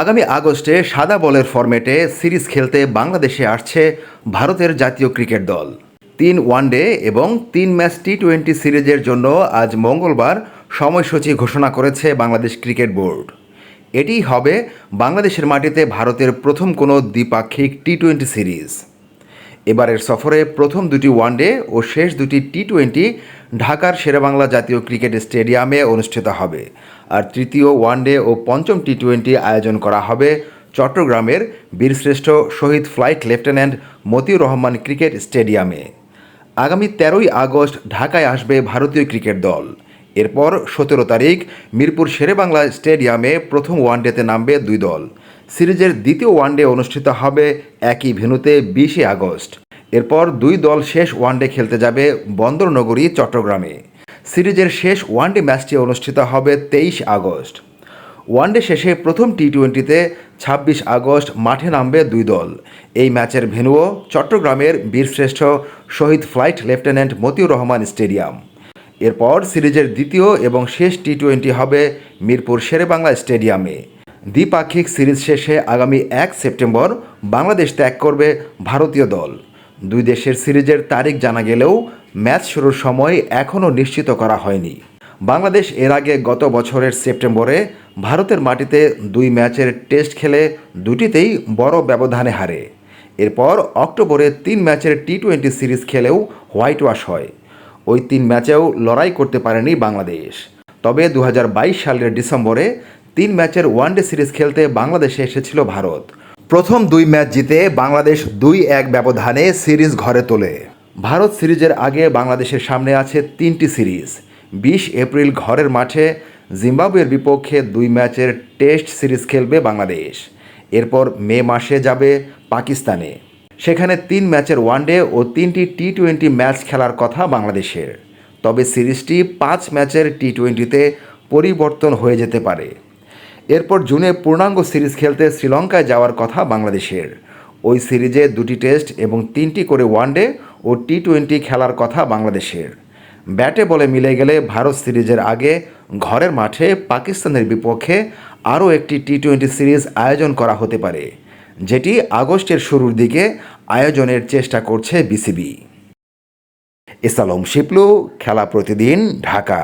আগামী আগস্টে সাদা বলের ফরম্যাটে সিরিজ খেলতে বাংলাদেশে আসছে ভারতের জাতীয় ক্রিকেট দল। তিন ওয়ানডে এবং তিন ম্যাচ টি টোয়েন্টি সিরিজের জন্য আজ মঙ্গলবার সময়সূচি ঘোষণা করেছে বাংলাদেশ ক্রিকেট বোর্ড। এটিই হবে বাংলাদেশের মাটিতে ভারতের প্রথম কোনো দ্বিপাক্ষিক টি টোয়েন্টি সিরিজ। এবারের সফরে প্রথম দুটি ওয়ানডে ও শেষ দুটি টি টোয়েন্টি ঢাকার শেরেবাংলা জাতীয় ক্রিকেট স্টেডিয়ামে অনুষ্ঠিত হবে। আর তৃতীয় ওয়ানডে ও পঞ্চম টি টোয়েন্টি আয়োজন করা হবে চট্টগ্রামের বীরশ্রেষ্ঠ শহীদ flight lieutenant Motiur Rahman cricket স্টেডিয়ামে। আগামী তেরোই আগস্ট ঢাকায় আসবে ভারতীয় ক্রিকেট দল। এরপর সতেরো তারিখ মিরপুর শেরেবাংলা স্টেডিয়ামে প্রথম ওয়ানডেতে নামবে দুই দল। সিরিজের দ্বিতীয় ওয়ানডে অনুষ্ঠিত হবে একই ভেন্যুতে বিশে আগস্ট। এরপর দুই দল শেষ ওয়ানডে খেলতে যাবে বন্দরনগরী, চট্টগ্রামে। সিরিজের শেষ ওয়ানডে ম্যাচটি অনুষ্ঠিত হবে তেইশ আগস্ট। ওয়ানডে শেষে প্রথম টি টোয়েন্টিতে ছাব্বিশ আগস্ট মাঠে নামবে দুই দল। এই ম্যাচের ভেন্যুও চট্টগ্রামের বীরশ্রেষ্ঠ শহীদ flight lieutenant Motiur Rahman stadium. এরপর সিরিজের দ্বিতীয় এবং শেষ টি টোয়েন্টি হবে মিরপুর শেরেবাংলা স্টেডিয়ামে। দ্বিপাক্ষিক সিরিজ শেষে আগামী এক সেপ্টেম্বর বাংলাদেশ ত্যাগ করবে ভারতীয় দল। দুই দেশের সিরিজের তারিখ জানা গেলেও ম্যাচ শুরুর সময় এখনও নিশ্চিত করা হয়নি। বাংলাদেশ এর আগে গত বছরের সেপ্টেম্বরে ভারতের মাটিতে দুই ম্যাচের টেস্ট খেলে দুটিতেই বড় ব্যবধানে হারে। এরপর অক্টোবরে তিন ম্যাচের টি টোয়েন্টি সিরিজ খেলেও হোয়াইট ওয়াশ হয়। ওই তিন ম্যাচেও লড়াই করতে পারেনি বাংলাদেশ। তবে দু হাজার বাইশ সালের ডিসেম্বরে তিন ম্যাচের ওয়ানডে সিরিজ খেলতে বাংলাদেশে এসেছিল ভারত। প্রথম দুই ম্যাচ জিতে বাংলাদেশ দুই এক ব্যবধানে সিরিজ ঘরে তোলে। ভারত সিরিজের আগে বাংলাদেশের সামনে আছে তিনটি সিরিজ। বিশ এপ্রিল ঘরের মাঠে জিম্বাবুয়ের বিপক্ষে দুই ম্যাচের টেস্ট সিরিজ খেলবে বাংলাদেশ। এরপর মে মাসে যাবে পাকিস্তানে। সেখানে তিন ম্যাচের ওয়ানডে ও তিনটি টি টোয়েন্টি ম্যাচ খেলার কথা বাংলাদেশের। তবে সিরিজটি পাঁচ ম্যাচের টি টোয়েন্টিতে পরিবর্তন হয়ে যেতে পারে। এরপর জুনে পূর্ণাঙ্গ সিরিজ খেলতে শ্রীলঙ্কায় যাওয়ার কথা বাংলাদেশের। ওই সিরিজে দুটি টেস্ট এবং তিনটি করে ওয়ানডে ও টি টোয়েন্টি খেলার কথা বাংলাদেশের। ব্যাটে বলে মিলে গেলে ভারত সিরিজের আগে ঘরের মাঠে পাকিস্তানের বিপক্ষে আরও একটি টি টোয়েন্টি সিরিজ আয়োজন করা হতে পারে, যেটি আগস্টের শুরুর দিকে আয়োজনের চেষ্টা করছে বিসিবি। এসালম শিপলু, খেলা প্রতিদিন ঢাকা।